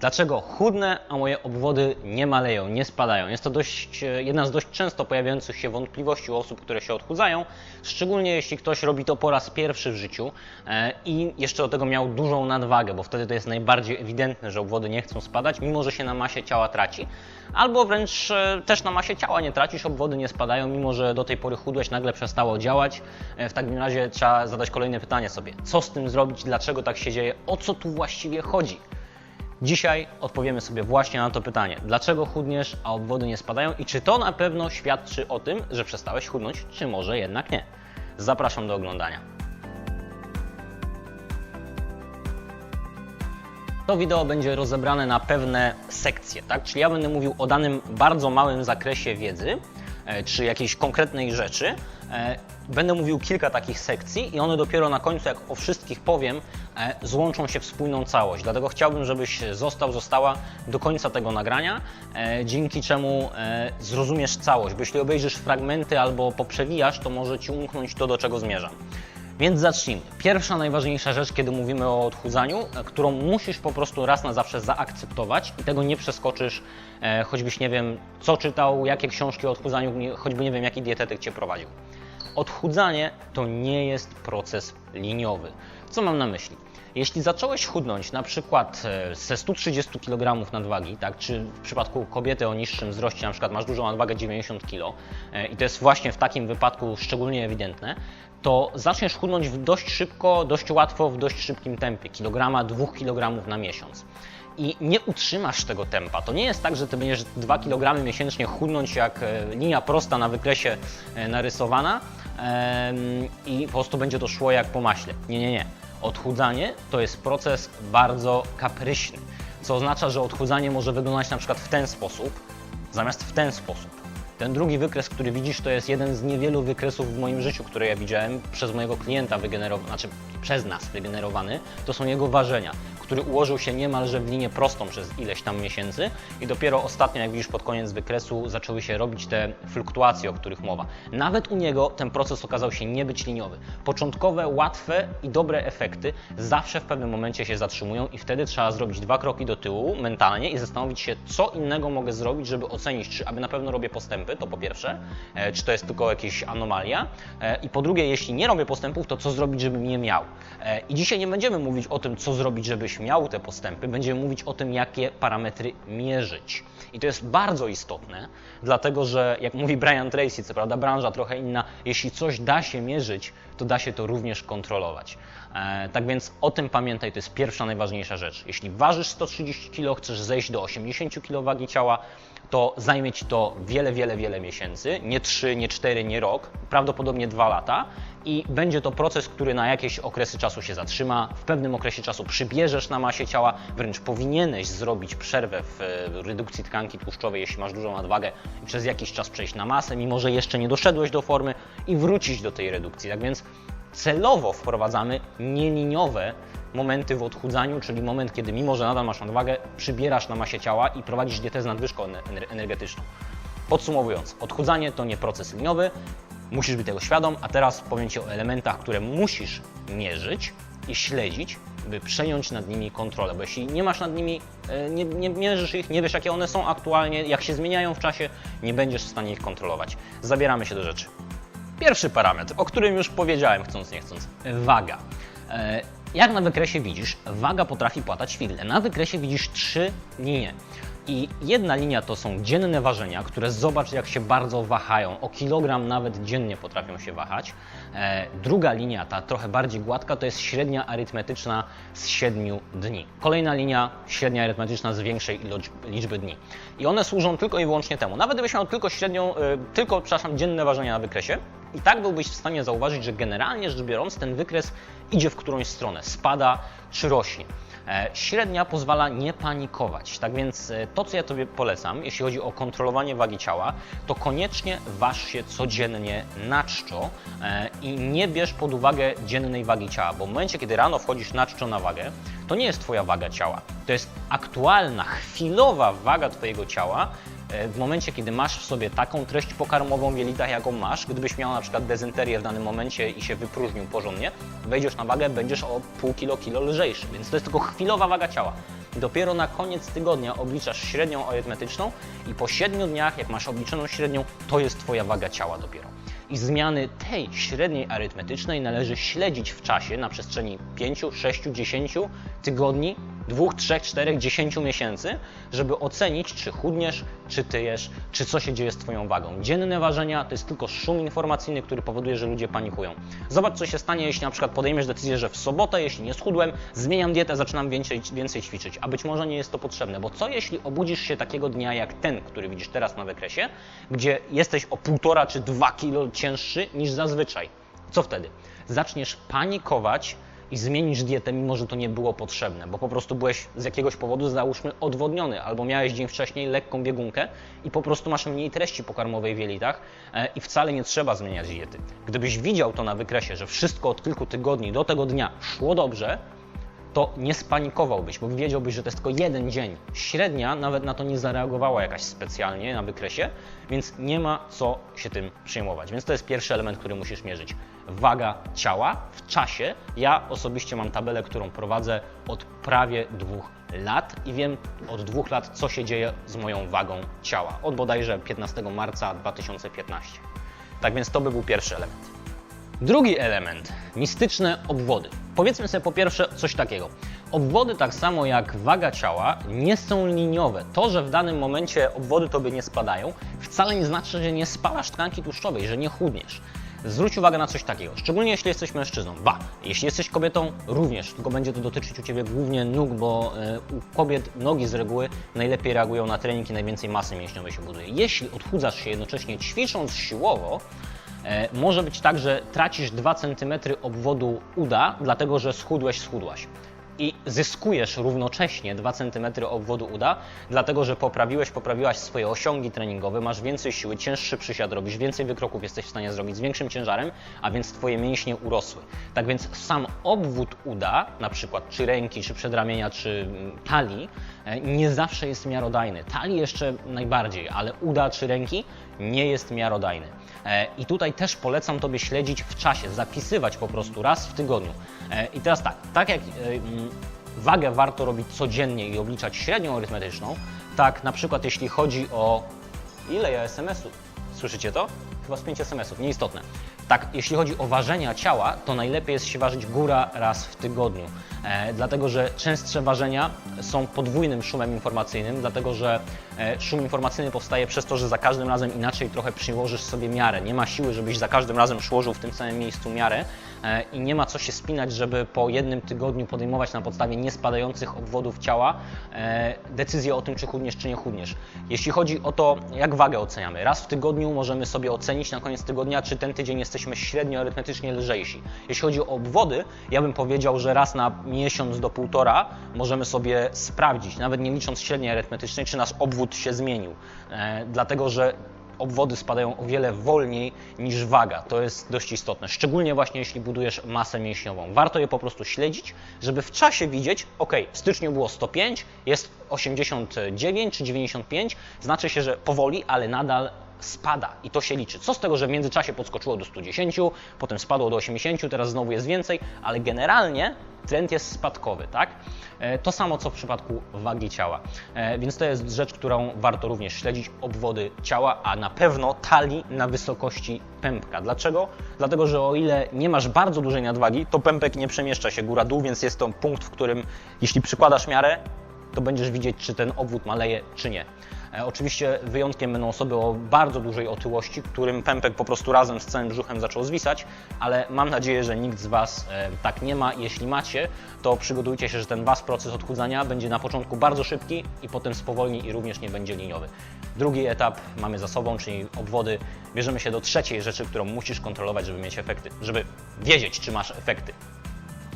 Dlaczego chudnę, a moje obwody nie maleją, nie spadają? Jest to dość, e, jedna z dość często pojawiających się wątpliwości u osób, które się odchudzają, szczególnie jeśli ktoś robi to po raz pierwszy w życiu e, i jeszcze do tego miał dużą nadwagę, bo wtedy to jest najbardziej ewidentne, że obwody nie chcą spadać, mimo że się na masie ciała traci. Albo wręcz e, też na masie ciała nie tracisz, obwody nie spadają, mimo że do tej pory chudłeś, nagle przestało działać. W takim razie trzeba zadać kolejne pytanie sobie. Co z tym zrobić? Dlaczego tak się dzieje? O co tu właściwie chodzi? Dzisiaj odpowiemy sobie właśnie na to pytanie. Dlaczego chudniesz, a obwody nie spadają i czy to na pewno świadczy o tym, że przestałeś chudnąć, czy może jednak nie? Zapraszam do oglądania. To wideo będzie rozebrane na pewne sekcje, tak? Czyli ja będę mówił o danym bardzo małym zakresie wiedzy, e, czy jakiejś konkretnej rzeczy. E, Będę mówił kilka takich sekcji i one dopiero na końcu, jak o wszystkich powiem, złączą się w spójną całość. Dlatego chciałbym, żebyś został, została do końca tego nagrania, e, dzięki czemu e, zrozumiesz całość. Bo jeśli obejrzysz fragmenty albo poprzewijasz, to może Ci umknąć to, do czego zmierzam. Więc zacznijmy. Pierwsza, najważniejsza rzecz, kiedy mówimy o odchudzaniu, e, którą musisz po prostu raz na zawsze zaakceptować i tego nie przeskoczysz, e, choćbyś nie wiem, co czytał, jakie książki o odchudzaniu, choćby nie wiem, jaki dietetyk Cię prowadził. Odchudzanie to nie jest proces liniowy. Co mam na myśli? Jeśli zacząłeś chudnąć na przykład e, ze 130 kg nadwagi, tak, czy w przypadku kobiety o niższym wzroście, na przykład masz dużą nadwagę 90 kg e, i to jest właśnie w takim wypadku szczególnie ewidentne, to zaczniesz chudnąć dość szybko, dość łatwo, w dość szybkim tempie, kilograma, 2 kg na miesiąc i nie utrzymasz tego tempa. To nie jest tak, że ty będziesz 2 kg miesięcznie chudnąć jak e, linia prosta na wykresie narysowana i po prostu będzie to szło jak po maśle. Nie, nie, nie. Odchudzanie to jest proces bardzo kapryśny, co oznacza, że odchudzanie może wyglądać na przykład w ten sposób, zamiast w ten sposób. Ten drugi wykres, który widzisz, to jest jeden z niewielu wykresów w moim życiu, które ja widziałem przez mojego klienta wygenerowany, znaczy przez nas wygenerowany. To są jego ważenia, który ułożył się niemalże w linię prostą przez ileś tam miesięcy i dopiero ostatnio, jak widzisz pod koniec wykresu, zaczęły się robić te fluktuacje, o których mowa. Nawet u niego ten proces okazał się nie być liniowy. Początkowe, łatwe i dobre efekty zawsze w pewnym momencie się zatrzymują i wtedy trzeba zrobić dwa kroki do tyłu mentalnie i zastanowić się, co innego mogę zrobić, żeby ocenić, czy aby na pewno robię postępy, to po pierwsze, e, czy to jest tylko jakaś anomalia e, i po drugie, jeśli nie robię postępów, to co zrobić, żebym je miał. E, I dzisiaj nie będziemy mówić o tym, co zrobić, żebyś miał te postępy, będziemy mówić o tym, jakie parametry mierzyć. I to jest bardzo istotne, dlatego że, jak mówi Brian Tracy, co prawda branża trochę inna, jeśli coś da się mierzyć, to da się to również kontrolować. E, tak więc o tym pamiętaj, to jest pierwsza najważniejsza rzecz. Jeśli ważysz 130 kg, chcesz zejść do 80 kg wagi ciała, to zajmie Ci to wiele, wiele, wiele miesięcy, nie 3, nie 4, nie rok, prawdopodobnie 2 lata i będzie to proces, który na jakieś okresy czasu się zatrzyma, w pewnym okresie czasu przybierzesz na masie ciała, wręcz powinieneś zrobić przerwę w e, redukcji tkanki tłuszczowej, jeśli masz dużą nadwagę i przez jakiś czas przejść na masę, mimo że jeszcze nie doszedłeś do formy i wrócić do tej redukcji. Tak więc celowo wprowadzamy nieliniowe momenty w odchudzaniu, czyli moment, kiedy mimo, że nadal masz nadwagę, przybierasz na masie ciała i prowadzisz dietę z nadwyżką ener- energetyczną. Podsumowując, odchudzanie to nie proces liniowy, musisz być tego świadom, a teraz powiem Ci o elementach, które musisz mierzyć i śledzić, by przejąć nad nimi kontrolę, bo jeśli nie masz nad nimi, e, nie, nie mierzysz ich, nie wiesz jakie one są aktualnie, jak się zmieniają w czasie, nie będziesz w stanie ich kontrolować. Zabieramy się do rzeczy. Pierwszy parametr, o którym już powiedziałem, chcąc nie chcąc, waga. E, Jak na wykresie widzisz, waga potrafi płatać figle. Na wykresie widzisz trzy linie. I jedna linia to są dzienne ważenia, które zobacz jak się bardzo wahają. O kilogram nawet dziennie potrafią się wahać. E, druga linia, ta trochę bardziej gładka, to jest średnia arytmetyczna z 7 dni. Kolejna linia, średnia arytmetyczna z większej liczby dni. I one służą tylko i wyłącznie temu. Nawet gdybyś miał tylko średnią, e, tylko, przepraszam, dzienne ważenia na wykresie, i tak byłbyś w stanie zauważyć, że generalnie rzecz biorąc ten wykres idzie w którąś stronę, spada czy rośnie. E, Średnia pozwala nie panikować. Tak więc e, to, co ja Tobie polecam, jeśli chodzi o kontrolowanie wagi ciała, to koniecznie waż się codziennie na czczo e, i nie bierz pod uwagę dziennej wagi ciała, bo w momencie, kiedy rano wchodzisz na czczo na wagę, to nie jest Twoja waga ciała. To jest aktualna, chwilowa waga Twojego ciała, w momencie, kiedy masz w sobie taką treść pokarmową w jelitach, jaką masz, gdybyś miał na przykład dezynterię w danym momencie i się wypróżnił porządnie, wejdziesz na wagę, będziesz o pół kilo, kilo lżejszy, więc to jest tylko chwilowa waga ciała. Dopiero na koniec tygodnia obliczasz średnią arytmetyczną i po 7 dniach, jak masz obliczoną średnią, to jest Twoja waga ciała dopiero. I zmiany tej średniej arytmetycznej należy śledzić w czasie na przestrzeni 5, 6, 10 tygodni, 2, 3, 4, 10 miesięcy, żeby ocenić, czy chudniesz, czy tyjesz, czy co się dzieje z Twoją wagą. Dzienne ważenia to jest tylko szum informacyjny, który powoduje, że ludzie panikują. Zobacz, co się stanie, jeśli na przykład podejmiesz decyzję, że w sobotę, jeśli nie schudłem, zmieniam dietę, zaczynam więcej, więcej ćwiczyć, a być może nie jest to potrzebne, bo co jeśli obudzisz się takiego dnia jak ten, który widzisz teraz na wykresie, gdzie jesteś o półtora czy dwa kilo cięższy niż zazwyczaj? Co wtedy? Zaczniesz panikować, i zmienisz dietę, mimo że to nie było potrzebne, bo po prostu byłeś z jakiegoś powodu, załóżmy, odwodniony, albo miałeś dzień wcześniej lekką biegunkę i po prostu masz mniej treści pokarmowej w jelitach e, i wcale nie trzeba zmieniać diety. Gdybyś widział to na wykresie, że wszystko od kilku tygodni do tego dnia szło dobrze, to nie spanikowałbyś, bo wiedziałbyś, że to jest tylko jeden dzień. Średnia nawet na to nie zareagowała jakaś specjalnie na wykresie, więc nie ma co się tym przejmować. Więc to jest pierwszy element, który musisz mierzyć. Waga ciała w czasie. Ja osobiście mam tabelę, którą prowadzę od prawie dwóch lat i wiem od dwóch lat, co się dzieje z moją wagą ciała. Od bodajże 15 marca 2015. Tak więc to by był pierwszy element. Drugi element mistyczne obwody. Powiedzmy sobie po pierwsze coś takiego. Obwody, tak samo jak waga ciała, nie są liniowe. To, że w danym momencie obwody tobie nie spadają, wcale nie znaczy, że nie spalasz tkanki tłuszczowej, że nie chudniesz. Zwróć uwagę na coś takiego, szczególnie jeśli jesteś mężczyzną. Ba, jeśli jesteś kobietą, również, tylko będzie to dotyczyć u Ciebie głównie nóg, bo e, u kobiet nogi z reguły najlepiej reagują na trening i najwięcej masy mięśniowej się buduje. Jeśli odchudzasz się jednocześnie ćwicząc siłowo, Może być tak, że tracisz 2 cm obwodu uda, dlatego że schudłeś, schudłaś. I zyskujesz równocześnie 2 cm obwodu uda, dlatego że poprawiłeś, poprawiłaś swoje osiągi treningowe, masz więcej siły, cięższy przysiad robisz, więcej wykroków jesteś w stanie zrobić z większym ciężarem, a więc Twoje mięśnie urosły. Tak więc sam obwód uda, na przykład czy ręki, czy przedramienia, czy mm, talii, e, nie zawsze jest miarodajny. Talii jeszcze najbardziej, ale uda czy ręki nie jest miarodajny. E, I tutaj też polecam Tobie śledzić w czasie, zapisywać po prostu raz w tygodniu. E, I teraz tak, tak jak e, mm, wagę warto robić codziennie i obliczać średnią arytmetyczną, tak na przykład jeśli chodzi o ile ja SMS-ów, słyszycie to? Chyba z 5 SMS-ów, nieistotne. Tak, jeśli chodzi o ważenia ciała, to najlepiej jest się ważyć góra raz w tygodniu, e, dlatego że częstsze ważenia są podwójnym szumem informacyjnym, dlatego że e, szum informacyjny powstaje przez to, że za każdym razem inaczej trochę przyłożysz sobie miarę. Nie ma siły, żebyś za każdym razem przyłożył w tym samym miejscu miarę e, i nie ma co się spinać, żeby po jednym tygodniu podejmować na podstawie niespadających obwodów ciała e, decyzję o tym, czy chudniesz, czy nie chudniesz. Jeśli chodzi o to, jak wagę oceniamy, raz w tygodniu możemy sobie ocenić na koniec tygodnia, czy ten tydzień jesteśmy średnio arytmetycznie lżejsi. Jeśli chodzi o obwody, ja bym powiedział, że raz na miesiąc do półtora możemy sobie sprawdzić, nawet nie licząc średniej arytmetycznej, czy nasz obwód się zmienił. E, dlatego, że obwody spadają o wiele wolniej niż waga. To jest dość istotne, szczególnie właśnie jeśli budujesz masę mięśniową. Warto je po prostu śledzić, żeby w czasie widzieć, ok, w styczniu było 105, jest 89 czy 95, znaczy się, że powoli, ale nadal spada i to się liczy. Co z tego, że w międzyczasie podskoczyło do 110, potem spadło do 80, teraz znowu jest więcej, ale generalnie trend jest spadkowy, tak? E, To samo co w przypadku wagi ciała. E, Więc to jest rzecz, którą warto również śledzić, obwody ciała, a na pewno talii na wysokości pępka. Dlaczego? Dlatego, że o ile nie masz bardzo dużej nadwagi, to pępek nie przemieszcza się góra-dół, więc jest to punkt, w którym jeśli przykładasz miarę, to będziesz widzieć, czy ten obwód maleje, czy nie. E, Oczywiście wyjątkiem będą osoby o bardzo dużej otyłości, którym pępek po prostu razem z całym brzuchem zaczął zwisać, ale mam nadzieję, że nikt z Was e, tak nie ma. Jeśli macie, to przygotujcie się, że ten Was proces odchudzania będzie na początku bardzo szybki i potem spowolni i również nie będzie liniowy. Drugi etap mamy za sobą, czyli obwody. Bierzemy się do trzeciej rzeczy, którą musisz kontrolować, żeby mieć efekty, żeby wiedzieć, czy masz efekty.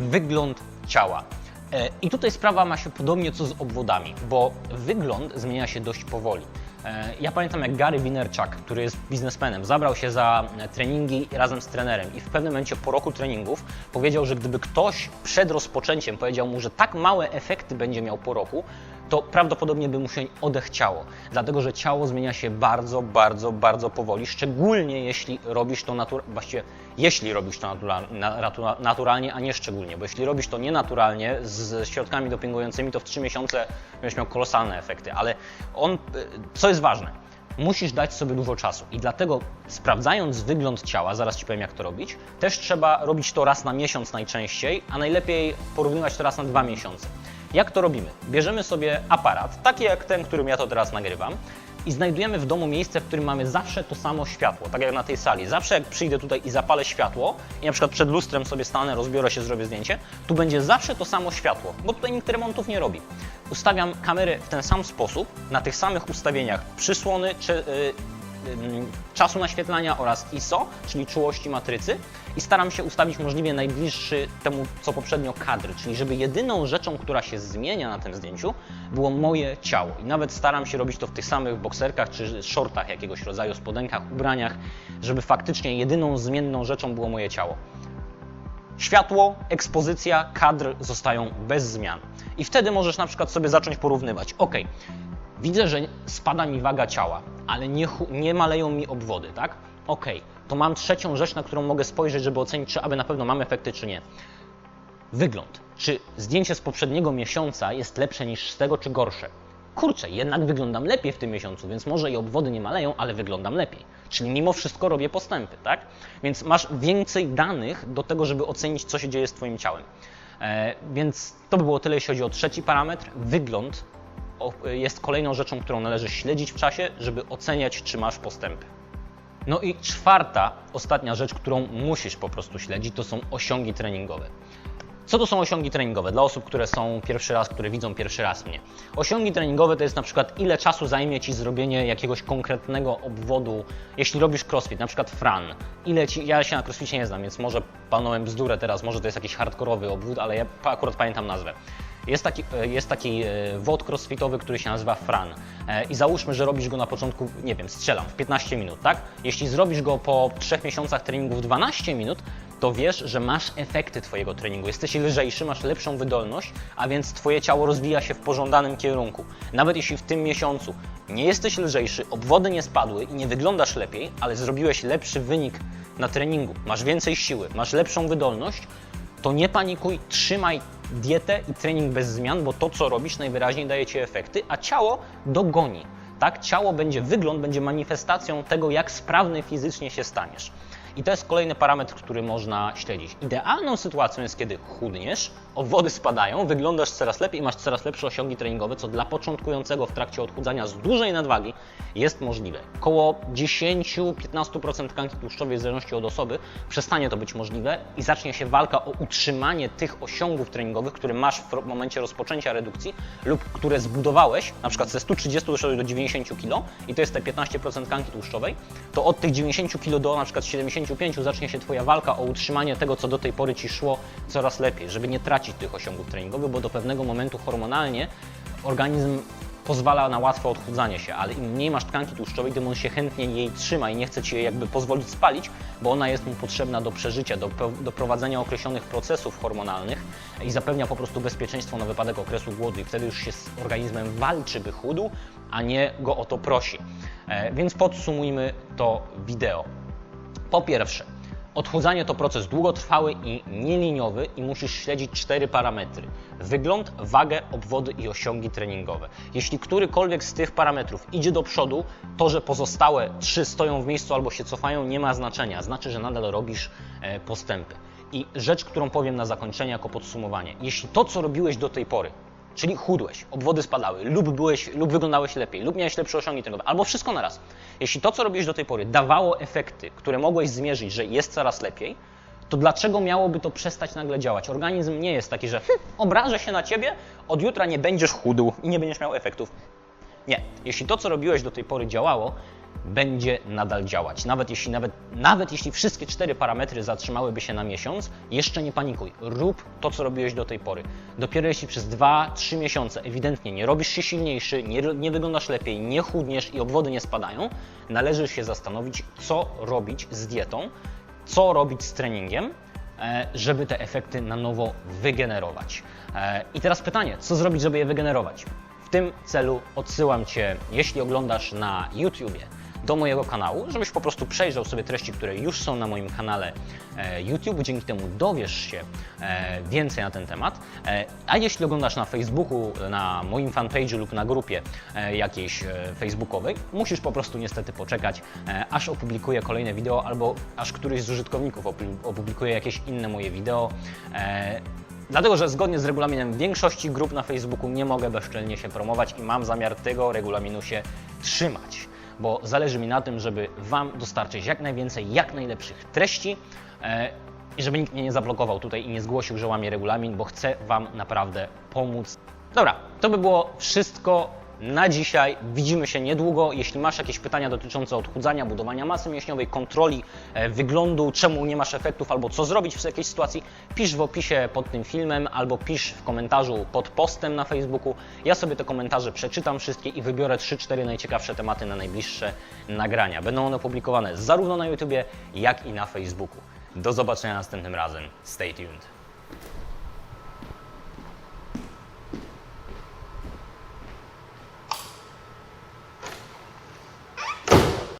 Wygląd ciała. E, I tutaj sprawa ma się podobnie co z obwodami, bo wygląd zmienia się dość powoli. E, Ja pamiętam jak Gary Vaynerchuk, który jest biznesmenem, zabrał się za e, treningi razem z trenerem i w pewnym momencie po roku treningów powiedział, że gdyby ktoś przed rozpoczęciem powiedział mu, że tak małe efekty będzie miał po roku, to prawdopodobnie by mu się odechciało, dlatego że ciało zmienia się bardzo, bardzo, bardzo powoli, szczególnie jeśli robisz to naturalnie, właściwie jeśli robisz to natura, na- natura, naturalnie, a nie szczególnie, bo jeśli robisz to nienaturalnie z środkami dopingującymi, to w 3 miesiące będziesz miał kolosalne efekty, ale on, y, co jest ważne, musisz dać sobie dużo czasu. I dlatego sprawdzając wygląd ciała, zaraz Ci powiem jak to robić, też trzeba robić to raz na miesiąc najczęściej, a najlepiej porównywać to raz na dwa miesiące. Jak to robimy? Bierzemy sobie aparat, taki jak ten, którym ja to teraz nagrywam, i znajdujemy w domu miejsce, w którym mamy zawsze to samo światło, tak jak na tej sali. Zawsze jak przyjdę tutaj i zapalę światło, i na przykład przed lustrem sobie stanę, rozbiorę się, zrobię zdjęcie, tu będzie zawsze to samo światło, bo tutaj nikt remontów nie robi. Ustawiam kamerę w ten sam sposób, na tych samych ustawieniach przysłony, czy, y, ym, czasu naświetlania oraz ISO, czyli czułości matrycy i staram się ustawić możliwie najbliższy temu, co poprzednio kadr, czyli żeby jedyną rzeczą, która się zmienia na tym zdjęciu, było moje ciało. I nawet staram się robić to w tych samych bokserkach czy shortach jakiegoś rodzaju, spodenkach, ubraniach, żeby faktycznie jedyną zmienną rzeczą było moje ciało. Światło, ekspozycja, kadr zostają bez zmian. I wtedy możesz na przykład sobie zacząć porównywać. Ok, widzę, że spada mi waga ciała, ale nie, nie maleją mi obwody, tak? Ok, to mam trzecią rzecz, na którą mogę spojrzeć, żeby ocenić, czy aby na pewno mam efekty, czy nie. Wygląd. Czy zdjęcie z poprzedniego miesiąca jest lepsze niż z tego, czy gorsze? Kurczę, jednak wyglądam lepiej w tym miesiącu, więc może i obwody nie maleją, ale wyglądam lepiej. Czyli mimo wszystko robię postępy, tak? Więc masz więcej danych do tego, żeby ocenić, co się dzieje z Twoim ciałem. E, więc to by było tyle, jeśli chodzi o trzeci parametr. Wygląd jest kolejną rzeczą, którą należy śledzić w czasie, żeby oceniać, czy masz postępy. No i czwarta, ostatnia rzecz, którą musisz po prostu śledzić, to są osiągi treningowe. Co to są osiągi treningowe dla osób, które są pierwszy raz, które widzą pierwszy raz mnie? Osiągi treningowe to jest na przykład ile czasu zajmie Ci zrobienie jakiegoś konkretnego obwodu, jeśli robisz crossfit, na przykład fran. Ile ci, ja się na crossficie nie znam, więc może panowałem bzdurę teraz, może to jest jakiś hardkorowy obwód, ale ja akurat pamiętam nazwę. Jest taki, e, jest taki e, wod crossfitowy, który się nazywa Fran. E, I załóżmy, że robisz go na początku, nie wiem, strzelam, w 15 minut, tak? Jeśli zrobisz go po 3 miesiącach treningu w 12 minut, to wiesz, że masz efekty Twojego treningu. Jesteś lżejszy, masz lepszą wydolność, a więc Twoje ciało rozwija się w pożądanym kierunku. Nawet jeśli w tym miesiącu nie jesteś lżejszy, obwody nie spadły i nie wyglądasz lepiej, ale zrobiłeś lepszy wynik na treningu, masz więcej siły, masz lepszą wydolność, to nie panikuj, trzymaj dietę i trening bez zmian, bo to, co robisz, najwyraźniej daje Ci efekty, a ciało dogoni. Tak? Ciało będzie, wygląd będzie manifestacją tego, jak sprawny fizycznie się staniesz. I to jest kolejny parametr, który można śledzić. Idealną sytuacją jest, kiedy chudniesz, obwody spadają, wyglądasz coraz lepiej i masz coraz lepsze osiągi treningowe, co dla początkującego w trakcie odchudzania z dużej nadwagi jest możliwe. Koło 10-15% tkanki tłuszczowej, w zależności od osoby, przestanie to być możliwe i zacznie się walka o utrzymanie tych osiągów treningowych, które masz w momencie rozpoczęcia redukcji lub które zbudowałeś, na przykład ze 130 doszedłeś do 90 kg i to jest te 15% tkanki tłuszczowej, to od tych 90 kg do na przykład 75 zacznie się Twoja walka o utrzymanie tego, co do tej pory Ci szło coraz lepiej, żeby nie tracić tych osiągów treningowych, bo do pewnego momentu hormonalnie organizm pozwala na łatwe odchudzanie się, ale im mniej masz tkanki tłuszczowej, tym on się chętnie jej trzyma i nie chce Ci jej jakby pozwolić spalić, bo ona jest mu potrzebna do przeżycia, do, do prowadzenia określonych procesów hormonalnych i zapewnia po prostu bezpieczeństwo na wypadek okresu głodu i wtedy już się z organizmem walczy, by chudł, a nie go o to prosi. E, więc podsumujmy to wideo. Po pierwsze, odchudzanie to proces długotrwały i nieliniowy i musisz śledzić cztery parametry. Wygląd, wagę, obwody i osiągi treningowe. Jeśli którykolwiek z tych parametrów idzie do przodu, to, że pozostałe trzy stoją w miejscu albo się cofają, nie ma znaczenia. Znaczy, że nadal robisz e, postępy. I rzecz, którą powiem na zakończenie jako podsumowanie. Jeśli to, co robiłeś do tej pory, Czyli chudłeś, obwody spadały, lub, byłeś, lub wyglądałeś lepiej, lub miałeś lepsze osiągi treningowe, albo wszystko naraz. Jeśli to, co robiłeś do tej pory, dawało efekty, które mogłeś zmierzyć, że jest coraz lepiej, to dlaczego miałoby to przestać nagle działać? Organizm nie jest taki, że hm, obrażę się na ciebie, od jutra nie będziesz chudł i nie będziesz miał efektów. Nie. Jeśli to, co robiłeś do tej pory działało, będzie nadal działać. Nawet jeśli, nawet, nawet jeśli wszystkie cztery parametry zatrzymałyby się na miesiąc, jeszcze nie panikuj. Rób to, co robiłeś do tej pory. Dopiero jeśli przez 2-3 miesiące ewidentnie nie robisz się silniejszy, nie, nie wyglądasz lepiej, nie chudniesz i obwody nie spadają, należy się zastanowić, co robić z dietą, co robić z treningiem, e, żeby te efekty na nowo wygenerować. E, I teraz pytanie, co zrobić, żeby je wygenerować? W tym celu odsyłam Cię, jeśli oglądasz na YouTubie, do mojego kanału, żebyś po prostu przejrzał sobie treści, które już są na moim kanale e, YouTube. Dzięki temu dowiesz się e, więcej na ten temat. E, a jeśli oglądasz na Facebooku, na moim fanpage'u lub na grupie jakiejś facebookowej, musisz po prostu niestety poczekać, aż opublikuję kolejne wideo albo aż któryś z użytkowników opu- opublikuje jakieś inne moje wideo. Dlatego, że zgodnie z regulaminem większości grup na Facebooku nie mogę bezczelnie się promować i mam zamiar tego regulaminu się trzymać, bo zależy mi na tym, żeby Wam dostarczyć jak najwięcej, jak najlepszych treści e, i żeby nikt mnie nie zablokował tutaj i nie zgłosił, że łamie regulamin, bo chcę Wam naprawdę pomóc. Dobra, to by było wszystko na dzisiaj. Widzimy się niedługo. Jeśli masz jakieś pytania dotyczące odchudzania, budowania masy mięśniowej, kontroli e, wyglądu, czemu nie masz efektów albo co zrobić w jakiejś sytuacji, pisz w opisie pod tym filmem albo pisz w komentarzu pod postem na Facebooku. Ja sobie te komentarze przeczytam wszystkie i wybiorę 3-4 najciekawsze tematy na najbliższe nagrania. Będą one publikowane zarówno na YouTubie, jak i na Facebooku. Do zobaczenia następnym razem. Stay tuned.